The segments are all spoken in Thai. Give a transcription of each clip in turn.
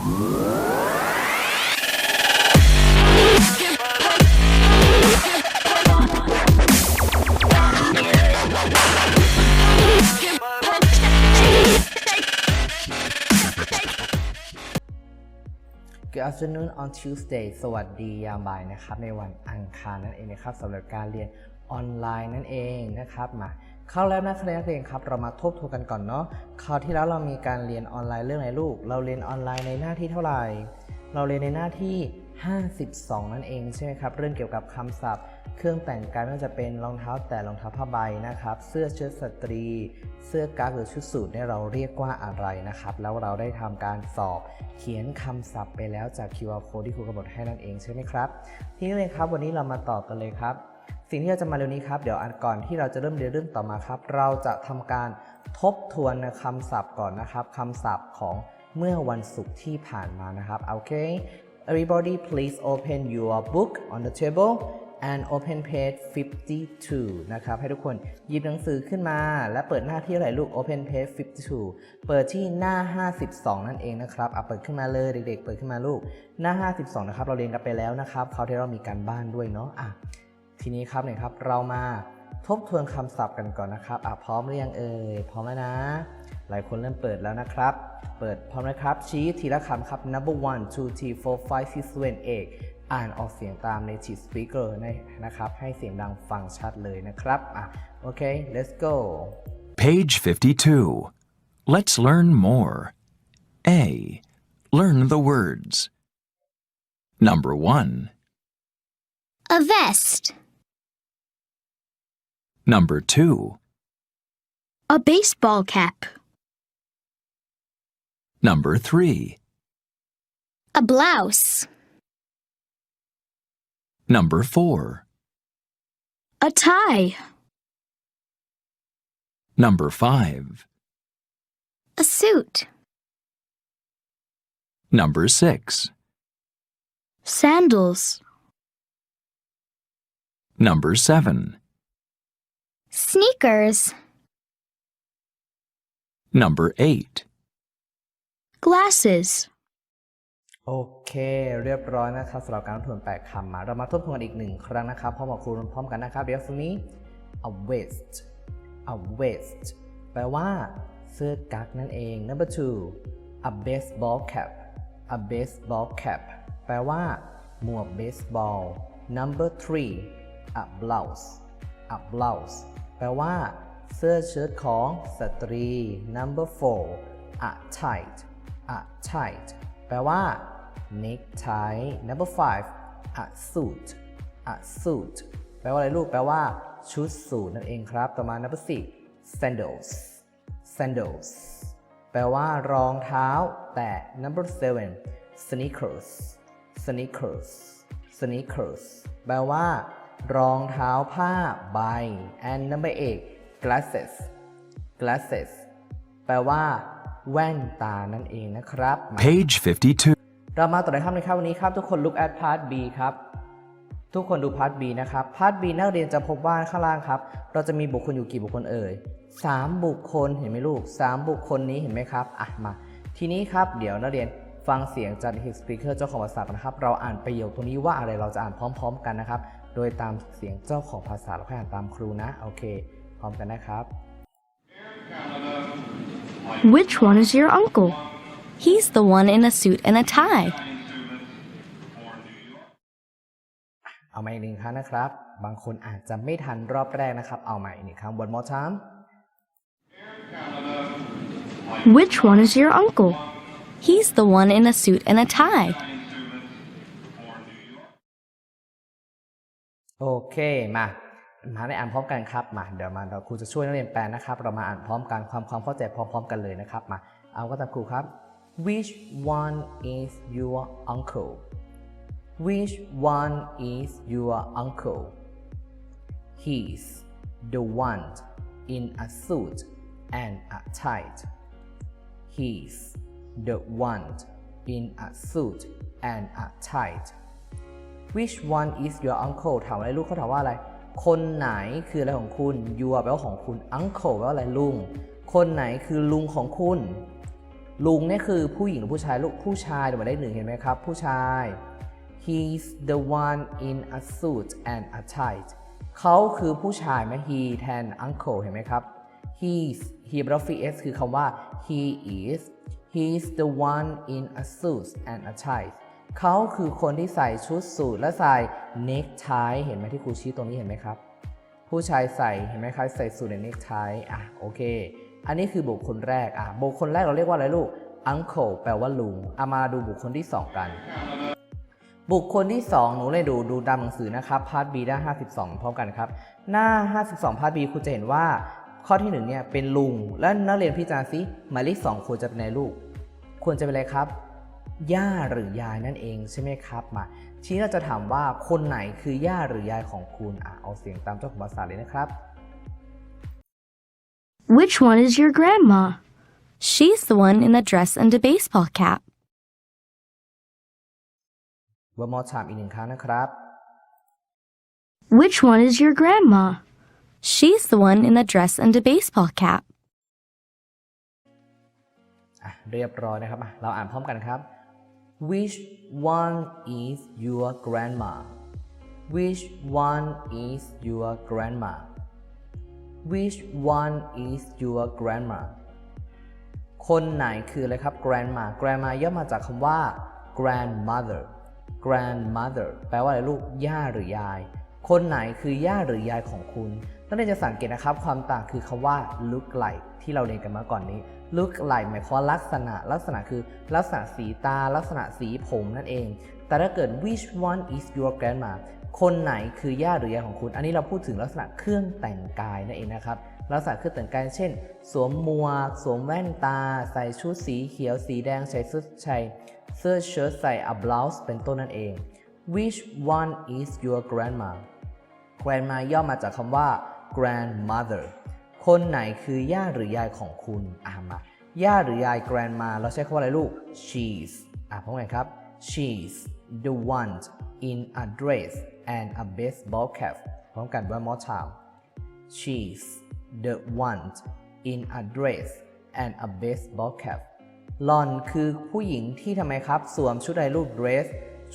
Good afternoon on Tuesday สวัสดียามบ่ายนะครับ ในวันอังคารนั่นเองนะครับสำหรับการเรียนออนไลน์นั่นเองนะครับมา เข้าแล้วนะครับนักเรียนครับเรามาทบทวนกันก่อนเนาะคราวที่แล้วเรามีการเรียนออนไลน์เรื่องไหนลูก เราเรียนออนไลน์ในหน้าที่เท่าไหร่ เราเรียนในหน้าที่ 52 นั่นเองใช่ไหมครับเรื่องเกี่ยวกับคำศัพท์ เครื่องแต่งกายไม่ว่าจะเป็นรองเท้าแต่รองเท้าผ้าใบนะครับ เสื้อเชิ้ตสตรี เสื้อกั๊กหรือชุดสูทเนี่ยเราเรียกว่าอะไรนะครับ แล้วเราได้ทำการสอบเขียนคำศัพท์ไปแล้วจาก QR code ที่ครูกำหนดให้นั่นเองใช่ไหมครับ ทีนี้เลยครับวันนี้เรามาต่อกันเลยครับ สิ่งที่เราจะมาเร็วนี้ครับเดี๋ยวอันก่อนที่เราจะเริ่มเรียนเรื่องต่อมาครับ เราจะทำการทบทวนคำศัพท์ก่อนนะครับคำศัพท์ของเมื่อวันศุกร์ที่ผ่านมานะครับโอเค everybody please open your book on the table and open page 52 นะครับ ให้ทุกคนหยิบหนังสือขึ้นมา และเปิดหน้าที่อะไรลูก open page 52 เปิดที่หน้า 52 นั่นเองนะครับเอะเปิดขึ้นมาเลยเด็กๆ เปิดขึ้นมาลูก หน้า 52 นะครับ เราเรียนกันไปแล้วนะครับ เขาที่เรามีการบ้านด้วยเนาะอะ ทีนี้ครับเนี่ยครับเรามาทบทวนคำศัพท์กันก่อนนะครับอะพร้อมหรือยังเอ่ยพร้อมแล้วนะ หลายคนเริ่มเปิดแล้วนะครับ เปิดพร้อมนะครับ ชี้ทีละคำครับ number one two three four five six seven eight อ่านออกเสียงตาม native speaker นะครับ ให้เสียงดังฟังชัดเลยนะครับอะโอเค let's go Page 52. Let's learn more. A. Learn the words. Number 1. A vest. Number 2. A baseball cap. Number 3. A blouse. Number 4. A tie. Number 5. A suit. Number 6. Sandals. Number 7. Sneakers. Number 8. Glasses. โอเค เรียบร้อยนะครับสำหรับการทบทวนแปดคำมา เรามาทบทวนกันอีกหนึ่งครั้งนะครับพร้อมกับครูพร้อมกันนะครับ เดี๋ยว for me a vest a vest แปลว่า เสื้อกั๊กนั่นเอง number two a baseball cap a baseball cap แปลว่า หมวกเบสบอล number three a blouse a blouse แปลว่าเสื้อเชิ้ตของสตรี number four a tight a tight แปลว่า necktie number five a suit a suit แปลว่าอะไรลูก แปลว่า ชุดสูทนั่นเองครับ ต่อมา number six sandals sandals แปลว่ารองเท้า แต่ number seven sneakers sneakers sneakers แปลว่า รองเท้าผ้าใบ and number eight glasses glasses แปลว่า แว่นตานั่นเองนะครับมา Page 52. เรามาต่อในคำในครับวันนี้ครับ ทุกคน look at part B ครับ ทุกคนดู part B นะครับ part B นักเรียนจะพบว่าข้างล่างครับ เราจะมีบุคคลอยู่กี่บุคคลเอ่ย3บุคคลเห็นไหมลูก 3 บุคคลนี้เห็นไหมครับ อะมา ทีนี้ครับ เดี๋ยวนักเรียนฟังเสียงจาก native speaker เจ้าของภาษากันนะครับ เราอ่านประโยคตรงนี้ว่าอะไรเราจะอ่านพร้อม ๆ กันนะครับ โดยตามเสียงเจ้าของภาษาเราค่อยอ่านตามครูนะ โอเค พร้อมกันนะครับ Which one is your uncle? He's the one in a suit and a tie. เอาใหม่อีกหนึ่งครั้งนะครับ บางคนอาจจะไม่ทันรอบแรกนะครับ เอาใหม่อีกหนึ่งครั้ง one more time Which one is your uncle? He's the one in a suit and a tie. โอเคมามาได้อ่านพร้อมกันครับมาเดี๋ยวมาเราครูจะช่วยนักเรียนแปลนะครับ เรามาอ่านพร้อมกันความความเข้าใจพร้อม ๆ กันเลยนะครับมาเอาก็ตามครูครับ Which one is your uncle Which one is your uncle He's the one in a suit and a tie He's the one in a suit and a tie Which one is your uncle ถามอะไรลูกเขาถามว่าอะไร คนไหนคืออะไรของคุณ your แปลว่าของคุณ uncle แปลว่าอะไรลุง คนไหนคือลุงของคุณ ลุงนี่คือผู้หญิงหรือผู้ชายลูกผู้ชายเดี๋ยวมาได้หนึ่งเห็นไหมครับ ผู้ชาย he's the one in a suit and a tie เขาคือผู้ชายไหม he แทน uncle เห็นไหมครับ he's he แปลว่า s คือคำว่า he is he's the one in a suit and a tie เขาคือคนที่ใส่ชุดสูทและใส่ necktie เห็นไหมที่ครูชี้ตรงนี้เห็นไหมครับ ผู้ชายใส่เห็นไหมครับใส่สูทใน necktie อะโอเค อันนี้คือบุคคลแรกอะบุคคลแรกเราเรียกว่าอะไรลูก uncle แปลว่าลุงเอามาดูบุคคลที่สองกัน บุคคลที่2หนูเลยดูดูตามหนังสือนะครับพาร์ท B หน้า 52 พร้อมกันครับ หน้า 52พาร์ท B คุณจะเห็นว่าข้อที่1เนี่ยเป็นลุง และนักเรียนพิจารณาซิหมายเลข2ควรจะเป็นในลูก ควรจะเป็นอะไรครับ ย่าหรือยายนั่นเองใช่ไหมครับมาทีนี้เราจะถามว่าคนไหนคือย่าหรือยายของคุณอะเอาเสียงตามเจ้าของภาษาเลยนะครับ Which one is your grandma? She's the one in the dress and a baseball cap. one more time อีกหนึ่งครั้งนะครับ Which one is your grandma? She's the one in the dress and a baseball cap. อะเรียบร้อยนะครับอะเราอ่านพร้อมกันครับ Which one is your grandma Which one is your grandma Which one is your grandma คนไหนคืออะไรครับ grandma grandma ย่อมาจากคำว่า grandmother grandmother แปลว่าอะไรลูก ย่าหรือยาย คนไหนคือย่าหรือยายของคุณ นักเรียนจะสังเกตนะครับ ความต่างคือคำว่า look like ที่เราเรียนกันมาก่อนนี้ look like หมายความลักษณะ ลักษณะคือลักษณะสีตา ลักษณะสีผมนั่นเอง แต่ถ้าเกิด which one is your grandma คนไหนคือย่าหรือยายของคุณ อันนี้เราพูดถึงลักษณะเครื่องแต่งกายนั่นเองนะครับ ลักษณะเครื่องแต่งกาย เช่น สวมหมวก สวมแว่นตา ใส่ชุดสีเขียว สีแดง ใส่เสื้อใส่เสื้อเชิ้ตใส่ a blouse เป็นต้นนั่นเอง which one is your grandma grandma ย่อมาจากคำว่า grandmother คนไหนคือย่าหรือยายของคุณอ่ามาย่าหรือยาย grandma เราใช้คำว่าอะไรลูก she's อ่าพร้อมกันครับ she's the one in a dress and a baseball cap พร้อมกัน one more time she's the one in a dress and a baseball cap หลอนคือผู้หญิงที่ทำไมครับ สวมชุดอะไรลูก dress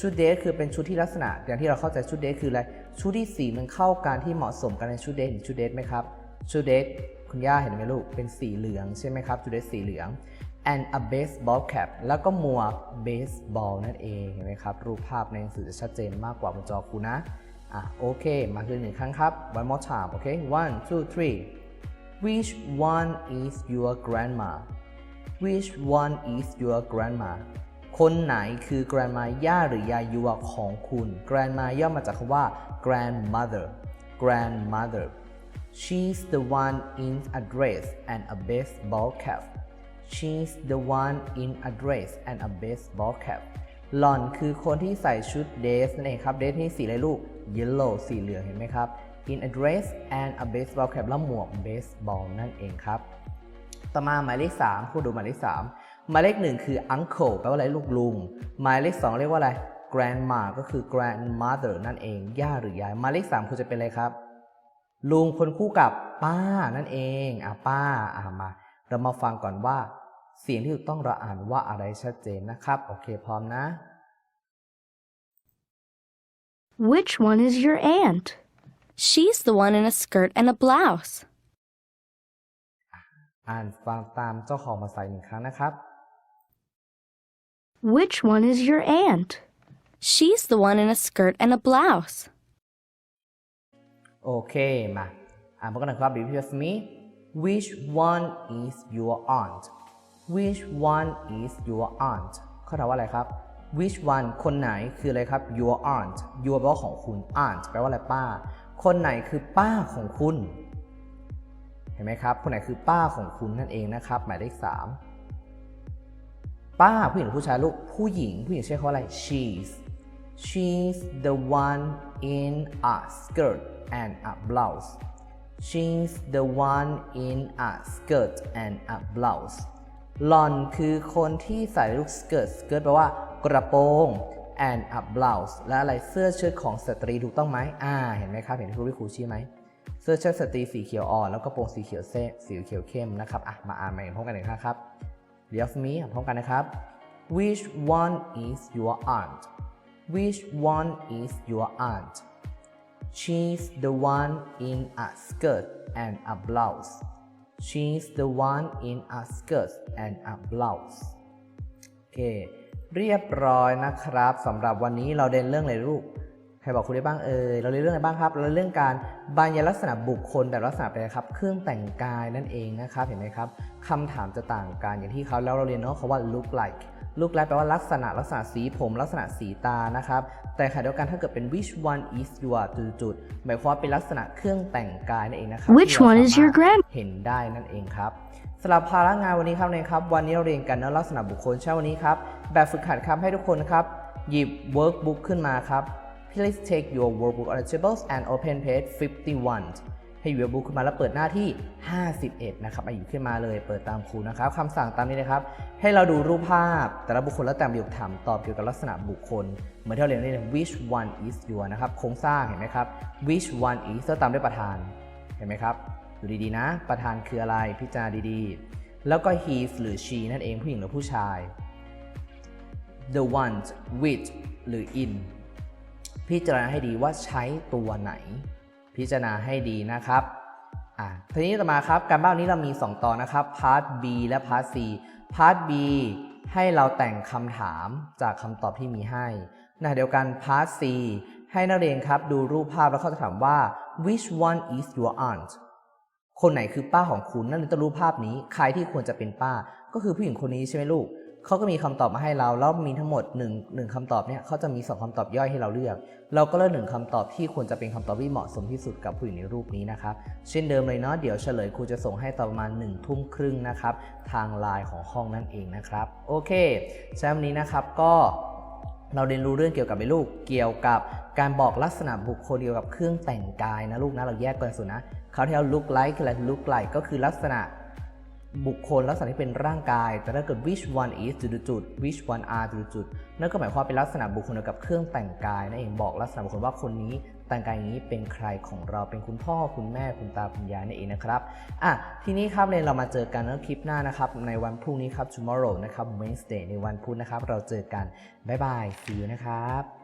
ชุดเดทคือเป็นชุดที่ลักษณะ อย่างที่เราเข้าใจชุดเดทคืออะไร ชุดที่สีมันเข้ากันที่เหมาะสมกันในชุดเดทเห็นชุดเดทไหมครับชุดเดทคุณย่าเห็นไหมลูกเป็นสีเหลืองใช่ไหมครับชุดเดทสีเหลือง and a baseball cap แล้วก็หมวก baseball นั่นเองเห็นไหมครับ รูปภาพในหนังสือจะชัดเจนมากกว่าบนจอครูนะอะโอเค มาคือหนึ่งครั้งครับ one more time โอเค one two three which one is your grandma which one is your grandma คนไหนคือ grandma ย่าหรือยายยัวของคุณ grandma ย่อมาจากคำว่า grandmother grandmother she's the one in a dress and a baseball cap she's the one in a dress and a baseball cap หล่อนคือคนที่ใส่ชุดเดรสนั่นเองครับ เดรสนี่สีอะไรลูก yellow สีเหลืองเห็นไหมครับ in a dress and a baseball cap แล้วหมวก baseball นั่นเองครับ ต่อมาหมายเลข3คุณดูหมายเลข3 หมายเลข1คือ uncle แปลว่าอะไรลูกลุง หมายเลข2เรียกว่าอะไร grandma ก็คือ grandmother นั่นเอง ย่าหรือยาย หมายเลข3คุณจะเป็นอะไรครับ ลุงคนคู่กับป้านั่นเอง อะป้า อะมา เรามาฟังก่อนว่า เสียงที่ถูกต้องเราอ่านว่าอะไรชัดเจนนะครับ โอเค พร้อมนะ Which one is your aunt? She's the one in a skirt and a blouse. อ่านฟังตามเจ้าของมาใส่หนึ่งครั้งนะครับ Which one is your aunt? She's the one in a skirt and a blouse. โอเคมาอ่านพร้อมกันนะครับ repeat with me which one is your aunt which one is your aunt เขาถามว่าอะไรครับ which one คนไหนคืออะไรครับ your aunt your แปลว่าของคุณ aunt แปลว่าอะไรป้า คนไหนคือป้าของคุณ เห็นไหมครับ คนไหนคือป้าของคุณนั่นเองนะครับ หมายเลขสาม ป้าผู้หญิงผู้ชายลูกผู้หญิง ผู้หญิงใช้คำอะไร she's she's the one in a skirt and a blouse she's the one in a skirt and a blouse หล่อนคือคนที่ใส่ลูกสเกิร์ตสเกิร์ตแปลว่ากระโปรง and a blouse และอะไรเสื้อเชิ้ตของสตรีถูกต้องไหมอ่า เห็นไหมครับ เห็นที่ครูวิครูชี้ไหม เสื้อเชิ้ตสตรีสีเขียวอ่อนแล้วก็โปรงสีเขียวเส้สีเขียวเข้มนะครับ อะ มาอ่านใหม่พร้อมกันหนึ่งครับ เรียกมีพร้อมกันนะครับ which one is your aunt which one is your aunt she's the one in a skirt and a blouse she's the one in a skirt and a blouse โอเค เรียบร้อยนะครับสำหรับวันนี้เราเรียนเรื่องอะไรลูก ใครบอกคุณได้บ้างเอ่ยเราเรียนเรื่องอะไรบ้างครับ เราเรียนเรื่องการบรรยายลักษณะบุคคลแบบลักษณะเป็นอะไรครับ เครื่องแต่งกายนั่นเองนะครับเห็นไหมครับคำถามจะต่างกันอย่างที่เขาแล้วเราเรียนเนาะเขาว่า look like look like แปลว่าลักษณะลักษณะสีผม ลักษณะสีตานะครับ แต่ขณะเดียวกันถ้าเกิดเป็น which one is your จุดๆหมายความว่าเป็นลักษณะเครื่องแต่งกายนั่นเองนะครับ Which ที่เรา one is your สามารถ grandma? เห็นได้นั่นเองครับสำหรับภาระงานวันนี้ครับเนยครับ วันนี้เราเรียนกันเนอะลักษณะบุคคลเช้าวันนี้ครับแบบฝึกหัดครับให้ทุกคนนะครับ หยิบ workbook ขึ้นมาครับ please take your workbook on the tables and open page 51ให้หยิบ workbook ขึ้นมาแล้วเปิดหน้าที่ 51 นะครับอาหยิบขึ้นมาเลยเปิดตามครูนะครับคำสั่งตามนี้นะครับ ให้เราดูรูปภาพ แต่ละบุคคลแล้วแต่ประโยคถามตอบเกี่ยวกับลักษณะบุคคล เหมือนที่เราเรียนนี่เลย which one is your นะครับ โครงสร้างเห็นไหมครับ which one is ตามด้วยประธาน เห็นไหมครับ ดูดีๆนะ ประธานคืออะไร พิจารณาดีๆ แล้วก็ he หรือ she นั่นเองผู้หญิงหรือผู้ชาย the ones with หรือ in พิจารณาให้ดีว่าใช้ตัวไหน พิจารณาให้ดีนะครับอะทีนี้ต่อมาครับการบ้านนี้เรามี 2 ตอนนะครับ part B และ part C part B ให้เราแต่งคำถามจากคำตอบที่มีให้นะเดียวกัน part C ให้นักเรียนครับดูรูปภาพแล้วเขาจะถามว่า which one is your aunt คนไหนคือป้าของคุณ นั่นต้องรู้ภาพนี้ ใครที่ควรจะเป็นป้า ก็คือผู้หญิงคนนี้ใช่ไหมลูก เขาก็มีคำตอบมาให้เรา แล้วมีทั้งหมด1 1คำตอบเนี่ยเขาจะมี 2คำตอบย่อยให้เราเลือก เราก็เลือกหนึ่งคำตอบที่ควรจะเป็นคำตอบที่เหมาะสมที่สุดกับผู้หญิงในรูปนี้นะครับ เช่นเดิมเลยเนาะ เดี๋ยวเฉลยครูจะส่งให้ตอนประมาณ1ทุ่มครึ่งนะครับ ทางไลน์ของห้องนั่นเองนะครับ โอเคใช้วันนี้นะครับก็เราเรียนรู้เรื่องเกี่ยวกับไอ้ลูก เกี่ยวกับการบอกลักษณะบุคคลเกี่ยวกับเครื่องแต่งกายนะลูกนะ เราแยกกันสุดนะเขาที่เรา look like คืออะไร look like ก็คือลักษณะ บุคคลลักษณะที่เป็นร่างกาย แต่ถ้าเกิด which one is จุดจุดๆ which one are จุดจุดๆนั่นก็หมายความเป็นลักษณะบุคคลเกี่ยวกับเครื่องแต่งกายนั่นเองบอกลักษณะบุคคลว่าคนนี้แต่งกายอย่างนี้เป็นใครของเราเป็นคุณพ่อคุณแม่คุณตาคุณยายนั่นเองนะครับอะทีนี้ครับเรียนเรามาเจอกันในคลิปหน้านะครับ ในวันพรุ่งนี้ครับ tomorrow นะครับ Wednesday ในวันพุธนะครับ เราเจอกัน บ๊ายบาย see you นะครับ